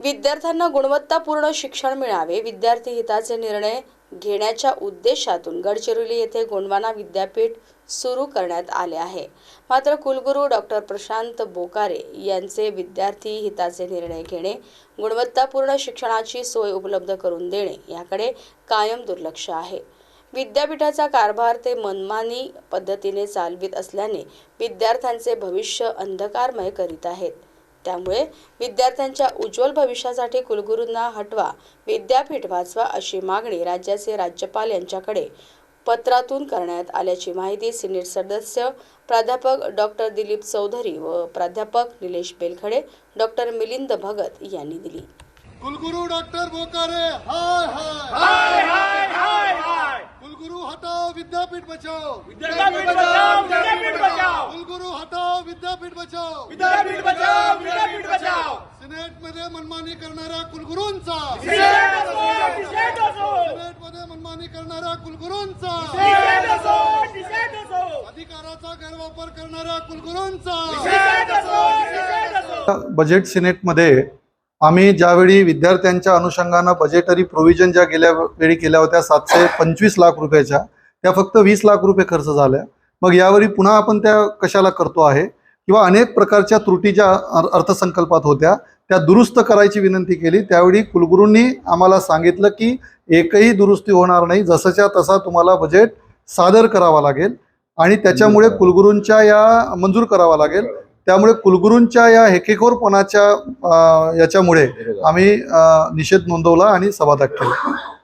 विद्यार्थ्यांना गुणवत्तापूर्ण शिक्षण मिळावे विद्यार्थी हिताचे निर्णय घेण्याच्या उद्देशातून गडचिरोली येथे गोंडवाना विद्यापीठ सुरू करण्यात आले आहे. मात्र कुलगुरू डॉक्टर प्रशांत बोकारे यांचे विद्यार्थी हिताचे निर्णय घेणे गुणवत्तापूर्ण शिक्षणाची सोय उपलब्ध करून देणे याकडे कायम दुर्लक्ष आहे. विद्यापीठाचा कारभार ते मनमानी पद्धतीने चालवित असल्याने विद्यार्थ्यांचे भविष्य अंधकारमय करीत आहेत. त्यामुळे विद्यार्थ्यांच्या उज्ज्वल भविष्यासाठी कुलगुरूंना हटवा विद्यापीठ वाचवा अशी मागणी राज्याचे राज्यपाल यांच्याकडे पत्रातून करण्यात आल्याची माहिती सिनेट सदस्य प्राध्यापक डॉक्टर दिलीप चौधरी व प्राध्यापक निलेश बेलखडे डॉक्टर मिलिंद भगत यांनी दिली. कुलगुरु डॉक्टर बोकारे हाय. हाय हाय हाय हाय. कुलगुरु हटाओ विद्यापीठ बचाओ. विद्यापीठ बचाओ विद्यापीठ बचाओ. कुलगुरु हटाओ विद्यापीठ बचाओ. विद्यापीठ बचाओ विद्यापीठ बचाओ सिनेटमध्ये मनमानी करणाऱ्या कुलगुरूंचा. निषेधमध्ये मनमानी करणाऱ्या कुलगुरूंचा. अधिकाराचा गैरवापर करणाऱ्या कुलगुरूंचा. बजेट सिनेटमध्ये आम्ही ज्यावेळी विद्यार्थ्यांच्या अनुषंगानं बजेटरी प्रोव्हिजन ज्या गेल्या वेळी केल्या होत्या सातशे पंचवीस लाख रुपयाच्या त्या फक्त वीस लाख रुपये खर्च झाल्या. मग यावेळी पुन्हा आपण त्या कशाला करतो आहे? किंवा अनेक प्रकारच्या त्रुटी ज्या अर- अर्थसंकल्पात होत्या त्या दुरुस्त करायची विनंती केली. त्यावेळी कुलगुरूंनी आम्हाला सांगितलं की एकही दुरुस्ती होणार नाही जसंच्या तसा तुम्हाला बजेट सादर करावा लागेल आणि त्याच्यामुळे कुलगुरूंच्या या मंजूर करावा लागेल. त्यामुळे कुलगुरूंच्या या हेकेखोरपणाच्या याच्यामुळे आम्ही निषेध नोंदवला आणि सभात्याग केला.